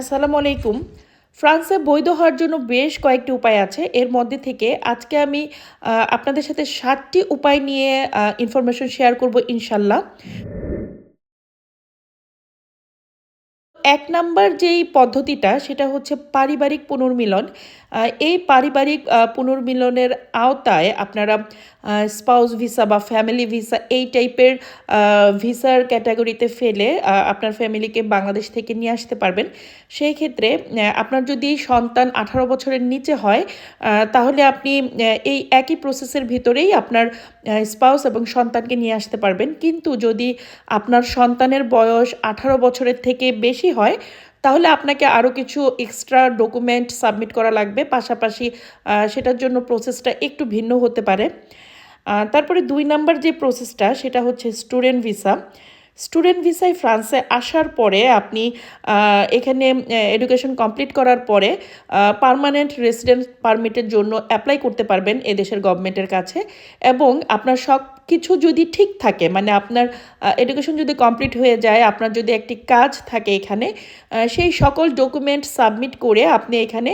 আসসালামু আলাইকুম। ফ্রান্সে বৈধ হওয়ার জন্য বেশ কয়েকটি উপায় আছে। এর মধ্যে থেকে আজকে আমি আপনাদের সাথে সাতটি উপায় নিয়ে ইনফরমেশন শেয়ার করব ইনশাল্লাহ। এক নাম্বার যেই পদ্ধতিটা, সেটা হচ্ছে পারিবারিক পুনর্মিলন। এই পারিবারিক পুনর্মিলনের আওতায় আপনারা স্পাউস ভিসা বা ফ্যামিলি ভিসা এই টাইপের ভিসার ক্যাটাগরিতে ফেলে আপনার ফ্যামিলিকে বাংলাদেশ থেকে নিয়ে আসতে পারবেন। সেই ক্ষেত্রে আপনার যদি সন্তান আঠারো বছরের নিচে হয় তাহলে আপনি এই একই প্রসেসের ভিতরেই আপনার স্পাউস এবং সন্তানকে নিয়ে আসতে পারবেন। কিন্তু যদি আপনার সন্তানের বয়স আঠারো বছরের থেকে বেশি হয়, তাহলে আপনাকে আরও কিছু এক্সট্রা ডকুমেন্ট সাবমিট করা লাগবে। পাশাপাশি সেটার জন্য প্রসেসটা একটু ভিন্ন হতে পারে। তারপরে দুই নাম্বার যে প্রসেসটা সেটা হচ্ছে স্টুডেন্ট ভিসা স্টুডেন্ট ভিসায় ফ্রান্সে আসার পরে আপনি এখানে এডুকেশন কমপ্লিট করার পরে পার্মানেন্ট রেসিডেন্ট পারমিটের জন্য অ্যাপ্লাই করতে পারবেন এদেশের গভর্নমেন্টের কাছে। এবং আপনার সব কিছু যদি ঠিক থাকে মানে আপনার এডুকেশন যদি কমপ্লিট হয়ে যায়, আপনার যদি একটি কাজ থাকে এখানে সেই সকল ডকুমেন্ট সাবমিট করে আপনি এখানে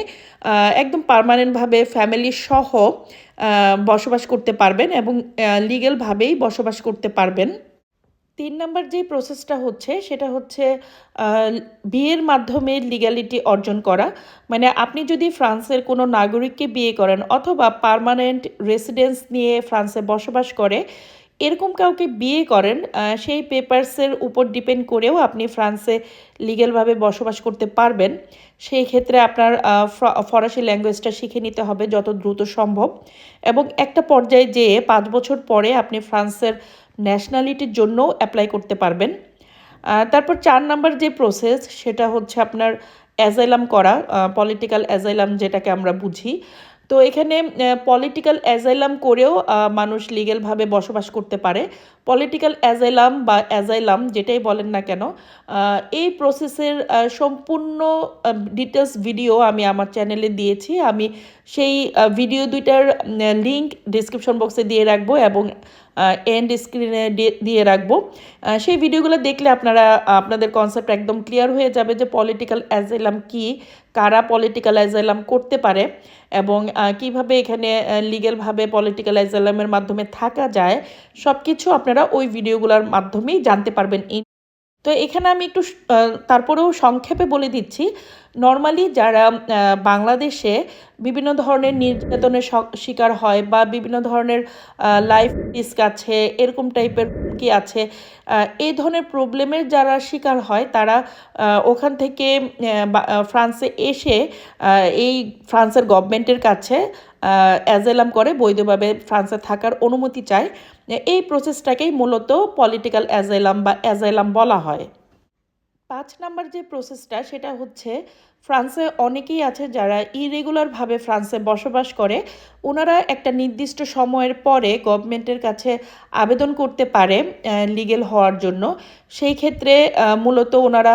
একদম পার্মানেন্টভাবে ফ্যামিলি সহ বসবাস করতে পারবেন এবং লিগেলভাবেই বসবাস করতে পারবেন। তিন নাম্বার যে প্রসেসটা হচ্ছে, সেটা হচ্ছে বিয়ের মাধ্যমে লিগ্যালিটি অর্জন করা। মানে আপনি যদি ফ্রান্সের কোনো নাগরিককে বিয়ে করেন অথবা পার্মানেন্ট রেসিডেন্স নিয়ে ফ্রান্সে বসবাস করে, এরকম কাউকে বিয়ে করেন সেই পেপারসের উপর ডিপেন্ড করেও আপনি ফ্রান্সে লিগ্যালভাবে বসবাস করতে পারবেন। সেই ক্ষেত্রে আপনার ফরাসি ল্যাঙ্গুয়েজটা শিখে নিতে হবে যত দ্রুত সম্ভব। এবং একটা পর্যায়ে যেয়ে পাঁচ বছর পরে আপনি ফ্রান্সের ন্যাশনালিটির জন্যও অ্যাপ্লাই করতে পারবেন। তারপর চার নাম্বার যে প্রসেস সেটা হচ্ছে আপনার অ্যাজাইলাম করা পলিটিক্যাল অ্যাজাইলাম যেটাকে আমরা বুঝি। তো এখানে পলিটিক্যাল অ্যাজাইলাম করেও মানুষ লিগেলভাবে বসবাস করতে পারে। পলিটিক্যাল অ্যাজাইলাম বা অ্যাজাইলাম যেটাই বলেন না কেন এই প্রসেসের সম্পূর্ণ ডিটেলস ভিডিও আমি আমার চ্যানেলে দিয়েছি। আমি সেই ভিডিও দুইটার লিংক ডিসক্রিপশন বক্সে দিয়ে রাখব এবং এন্ড স্ক্রিনে দিয়ে রাখব। সেই ভিডিওগুলো দেখলে আপনারা, আপনাদের কনসেপ্ট একদম ক্লিয়ার হয়ে যাবে যে পলিটিক্যাল অ্যাজাইলাম কি, কারা পলিটিক্যাল অ্যাজাইলাম করতে পারে এবং কীভাবে এখানে লিগেলভাবে পলিটিক্যাল অ্যাজাইলামের মাধ্যমে থাকা যায় সব কিছু আপনারা ওই ভিডিওগুলোর মাধ্যমেই জানতে পারবেন। তো এখানে আমি একটু তারপরেও সংক্ষেপে বলে দিচ্ছি নর্মালি যারা বাংলাদেশে বিভিন্ন ধরনের নির্যাতনের শিকার হয় বা বিভিন্ন ধরনের লাইফ রিস্ক আছে, এরকম টাইপের কি আছে এই ধরনের প্রবলেমের যারা শিকার হয়, তারা ওখান থেকে ফ্রান্সে এসে এই ফ্রান্সের গভর্নমেন্টের কাছে অ্যাজেলাম করে, বৈধভাবে ফ্রান্সে থাকার অনুমতি চায়। এই প্রসেসটাকেই মূলত পলিটিক্যাল অ্যাজাইলাম বা অ্যাজাইলাম বলা হয়। পাঁচ নাম্বার যে প্রসেসটা সেটা হচ্ছে, ফ্রান্সে অনেকেই আছে যারা ইরেগুলারভাবে ফ্রান্সে বসবাস করে। ওনারা একটা নির্দিষ্ট সময়ের পরে গভর্নমেন্টের কাছে আবেদন করতে পারে লিগেল হওয়ার জন্য। সেই ক্ষেত্রে মূলত ওনারা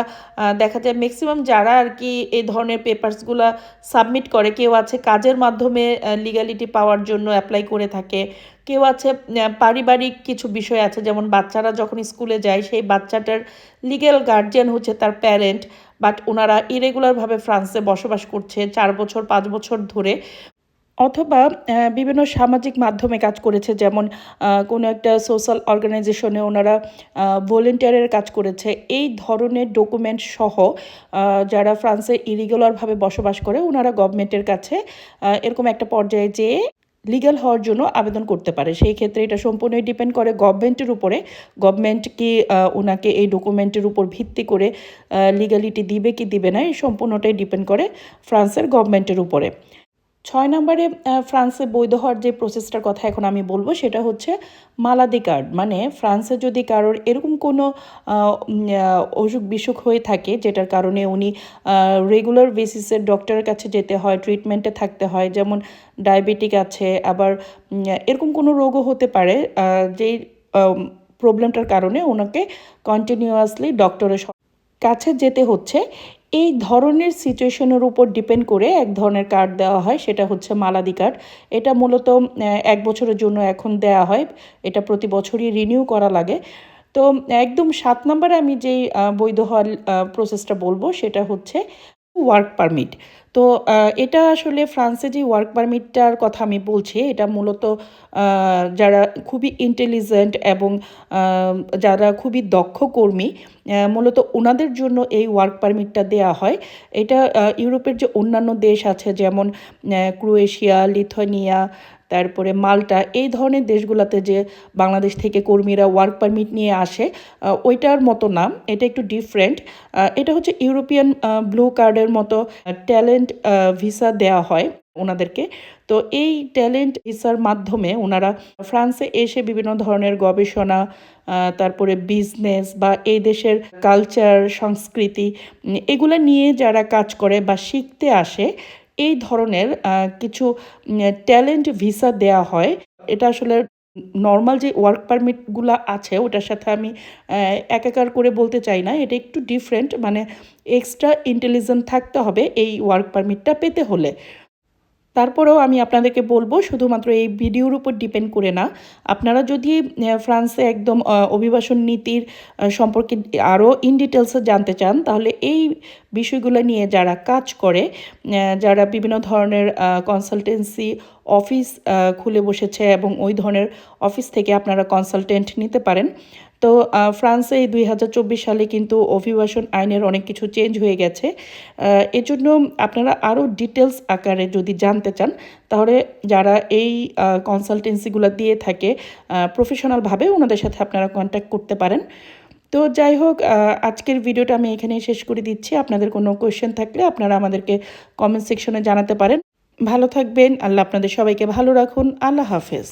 দেখা যায় ম্যাক্সিমাম যারা আর কি এই ধরনের পেপারসগুলো সাবমিট করে, কেউ আছে কাজের মাধ্যমে লিগ্যালিটি পাওয়ার জন্য অ্যাপ্লাই করে থাকে। কেউ আছে পারিবারিক কিছু বিষয় আছে, যেমন বাচ্চারা যখন স্কুলে যায়, সেই বাচ্চাটার লিগ্যাল গার্জিয়ান হচ্ছে তার প্যারেন্ট বাট ওনারা ইরেগুলারভাবে ফ্রান্সে বসবাস করছে চার বছর, পাঁচ বছর ধরে। অথবা বিভিন্ন সামাজিক মাধ্যমে কাজ করেছে, যেমন কোনো একটা সোশ্যাল অর্গানাইজেশনে ওনারা ভলেন্টিয়ারের কাজ করেছে। এই ধরনের ডকুমেন্ট সহ যারা ফ্রান্সে ইরেগুলারভাবে বসবাস করে, ওনারা গভর্নমেন্টের কাছে এরকম একটা পর্যায়ে যেয়ে লিগ্যাল হওয়ার জন্য আবেদন করতে পারে। সেই ক্ষেত্রে এটা সম্পূর্ণই ডিপেন্ড করে গভর্নমেন্টের উপরে। গভর্নমেন্ট কি ওনাকে এই ডকুমেন্টের উপর ভিত্তি করে লিগ্যালিটি দিবে কি দিবে না, এই সম্পূর্ণটাই ডিপেন্ড করে ফ্রান্সের গভর্নমেন্টের উপরে। ছয় নম্বরে ফ্রান্সে বৈধ হওয়ার যে প্রসেসটার কথা এখন আমি বলব সেটা হচ্ছে মালাদি কার্ড মানে ফ্রান্সে যদি কারোর এরকম কোনো অসুখ বিসুখ হয়ে থাকে যেটার কারণে উনি রেগুলার বেসিসে ডক্টরের কাছে যেতে হয় ট্রিটমেন্টে থাকতে হয়, যেমন ডায়াবেটিক আছে, আবার এরকম কোনো রোগও হতে পারে যেই প্রবলেমটার কারণে ওনাকে কন্টিনিউয়াসলি ডক্টরের কাছে যেতে হচ্ছে। এই ধরনের সিচুয়েশনের উপর ডিপেন্ড করে এক ধরনের কার্ড দেওয়া হয়, সেটা হচ্ছে মালাদি কার্ড। এটা মূলত এক বছরের জন্য এখন দেয়া হয়, এটা প্রতি বছরই রিনিউ করা লাগে। তো, একদম সাত নম্বরে আমি যেই বৈধ হওয়ার প্রসেসটা বলব, সেটা হচ্ছে ওয়ার্ক পারমিট তো এটা আসলে ফ্রান্সে যে ওয়ার্ক পারমিটটার কথা আমি বলছি, এটা মূলত যারা খুবই ইন্টেলিজেন্ট এবং যারা খুবই দক্ষ কর্মী মূলত ওনাদের জন্য এই ওয়ার্ক পারমিটটা দেয়া হয়। এটা ইউরোপের যে অন্যান্য দেশ আছে, যেমন ক্রোয়েশিয়া, লিথুয়ানিয়া তারপরে মাল্টা, এই ধরনের দেশগুলোতে যে বাংলাদেশ থেকে কর্মীরা ওয়ার্ক পারমিট নিয়ে আসে ওইটার মতো না এটা একটু ডিফারেন্ট এটা হচ্ছে ইউরোপিয়ান ব্লু কার্ডের মতো ট্যালেন্ট ভিসা দেওয়া হয় ওনাদেরকে। তো এই ট্যালেন্ট ভিসার মাধ্যমে ওনারা ফ্রান্সে এসে বিভিন্ন ধরনের গবেষণা তারপরে বিজনেস বা এই দেশের কালচার সংস্কৃতি এগুলো নিয়ে যারা কাজ করে বা শিখতে আসে এই ধরনের কিছু ট্যালেন্ট ভিসা দেয়া হয়। এটা আসলে নর্মাল যে ওয়ার্ক পারমিটগুলো আছে, ওটার সাথে আমি একাকার করে বলতে চাই না। এটা একটু ডিফারেন্ট মানে এক্সট্রা ইন্টেলিজেন্ট থাকতে হবে এই ওয়ার্ক পারমিটটা পেতে হলে। তারপরেও আমি আপনাদেরকে বলব, শুধুমাত্র এই ভিডিওর উপর ডিপেন্ড করে না। আপনারা যদি ফ্রান্সে একদম অভিবাসন নীতির সম্পর্কে আরও ইন ডিটেলসে জানতে চান, তাহলে এই বিষয়গুলো নিয়ে যারা কাজ করে যারা বিভিন্ন ধরনের কনসালটেন্সি অফিস খুলে বসেছে এবং ওই ধরনের অফিস থেকে আপনারা কনসালটেন্ট নিতে পারেন তো ফ্রান্সে দুই সালে কিন্তু অভিবাসন আইনের অনেক কিছু চেঞ্জ হয়ে গেছে। এজন্য আপনারা আরও ডিটেলস আকারে যদি জানতে চান, তাহলে যারা এই কনসালটেন্সিগুলো দিয়ে থাকে প্রফেশনালভাবে ওনাদের সাথে আপনারা কন্ট্যাক্ট করতে পারেন। তো যাই হোক আজকের ভিডিওটা আমি এখানেই শেষ করে দিচ্ছি। আপনাদের কোনো কোয়েশ্চেন থাকলে আপনারা আমাদেরকে কমেন্ট সেকশনে জানাতে পারেন। ভালো থাকবেন। আল্লাহ আপনাদের সবাইকে ভালো রাখুন। আল্লাহ হাফেজ।